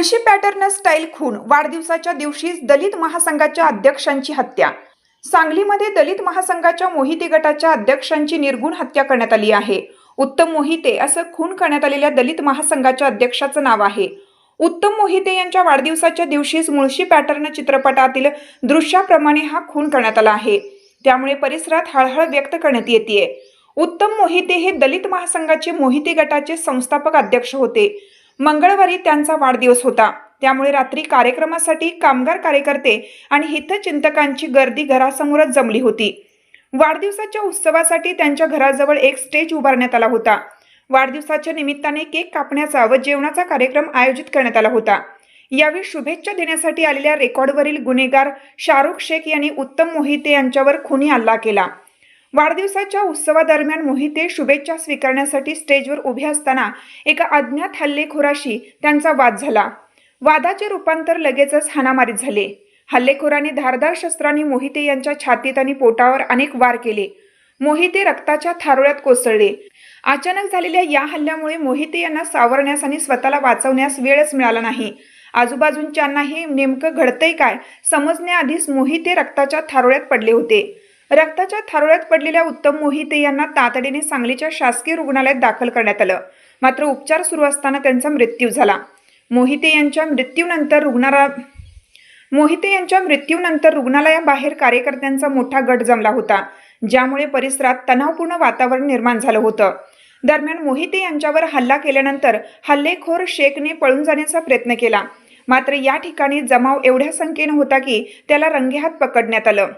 Mulshi pattern style खून. वाढदिवसाच्या दिवशीच दलित महासंघाच्या अध्यक्षांची हत्या. सांगलीमध्ये दलित महासंघाच्या मोहिते गटाच्या अध्यक्षांची निर्गुण हत्या करण्यात आली आहे. उत्तम मोहिते असं खून करण्यात आलेल्या दलित महासंघाच्या अध्यक्षाचं नाव आहे. उत्तम मोहिते यांच्या वाढदिवसाच्या दिवशीच मुळशी पॅटर्न चित्रपटातील दृश्याप्रमाणे हा खून करण्यात आला आहे. त्यामुळे परिसरात हळहळ व्यक्त करण्यात येते उत्तम मोहिते हे दलित महासंघाचे मोहिते गटाचे संस्थापक अध्यक्ष होते. मंगळवारी त्यांचा वाढदिवस होता. त्यामुळे रात्री कार्यक्रमासाठी कामगार कार्यकर्ते आणि हितचिंतकांची गर्दी घरासमोरच जमली होती. वाढदिवसाच्या उत्सवासाठी त्यांच्या घराजवळ एक स्टेज उभारण्यात आला होता. वाढदिवसाच्या निमित्ताने केक कापण्याचा व जेवणाचा कार्यक्रम आयोजित करण्यात आला होता. यावेळी शुभेच्छा देण्यासाठी आलेल्या रेकॉर्डवरील गुन्हेगार शाहरुख शेख यांनी उत्तम मोहिते यांच्यावर खुनी हल्ला केला. वाढदिवसाच्या उत्सवादरम्यान मोहिते शुभेच्छा स्वीकारण्यासाठी स्टेजवर उभे असताना एका अज्ञात हल्लेखोराशी त्यांचा वाद झाला. वादाचे रूपांतर लगेचच हाणामारीत झाले. हल्लेखोराने धारदार शस्त्रांनी मोहिते यांच्या छातीत आणि पोटावर अनेक वार केले. मोहिते रक्ताच्या थारोळ्यात कोसळले. अचानक झालेल्या या हल्ल्यामुळे मोहिते यांना सावरण्यास आणि स्वतःला वाचवण्यास वेळच मिळाला नाही. आजूबाजूंच्यांनाही नेमकं घडतंय काय समजण्याआधीच मोहिते रक्ताच्या थारोळ्यात पडले होते. रक्ताच्या थारोळ्यात पडलेल्या उत्तम मोहिते यांना तातडीने सांगलीच्या शासकीय रुग्णालयात दाखल करण्यात आलं. मात्र उपचार सुरू असताना त्यांचा मृत्यू झाला. मोहिते यांच्या मृत्यूनंतर रुग्णाला मोहिते यांच्या मृत्यूनंतर रुग्णालयाबाहेर कार्यकर्त्यांचा मोठा गट जमला होता ज्यामुळे परिसरात तणावपूर्ण वातावरण निर्माण झालं होतं. दरम्यान मोहिते यांच्यावर हल्ला केल्यानंतर हल्लेखोर शेखने पळून जाण्याचा प्रयत्न केला. मात्र या ठिकाणी जमाव एवढ्या संख्येनं होता की त्याला रंगेहात पकडण्यात आलं.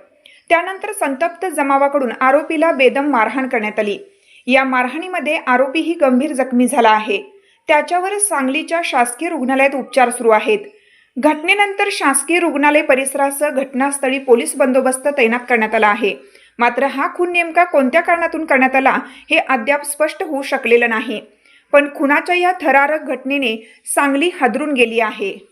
त्यानंतर संतप्त जमावाकडून आरोपीला बेदम मारहाण करण्यात आली. या मारहाणीमध्ये आरोपीही गंभीर जखमी झाला आहे. त्याच्यावर सांगलीच्या शासकीय रुग्णालयात उपचार सुरू आहेत. घटनेनंतर शासकीय रुग्णालय परिसरासह घटनास्थळी पोलीस बंदोबस्त तैनात करण्यात आला आहे. मात्र हा खून नेमका कोणत्या कारणातून करण्यात आला हे अद्याप स्पष्ट होऊ शकलेलं नाही. पण खुनाच्या या थरारक घटनेने सांगली हादरून गेली आहे.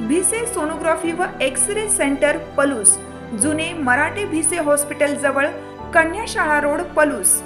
भिसे सोनोग्राफी व एक्स रे सेंटर पलूस. जुने मराठे भिसे हॉस्पिटल जवळ कन्याशाळा रोड पलूस.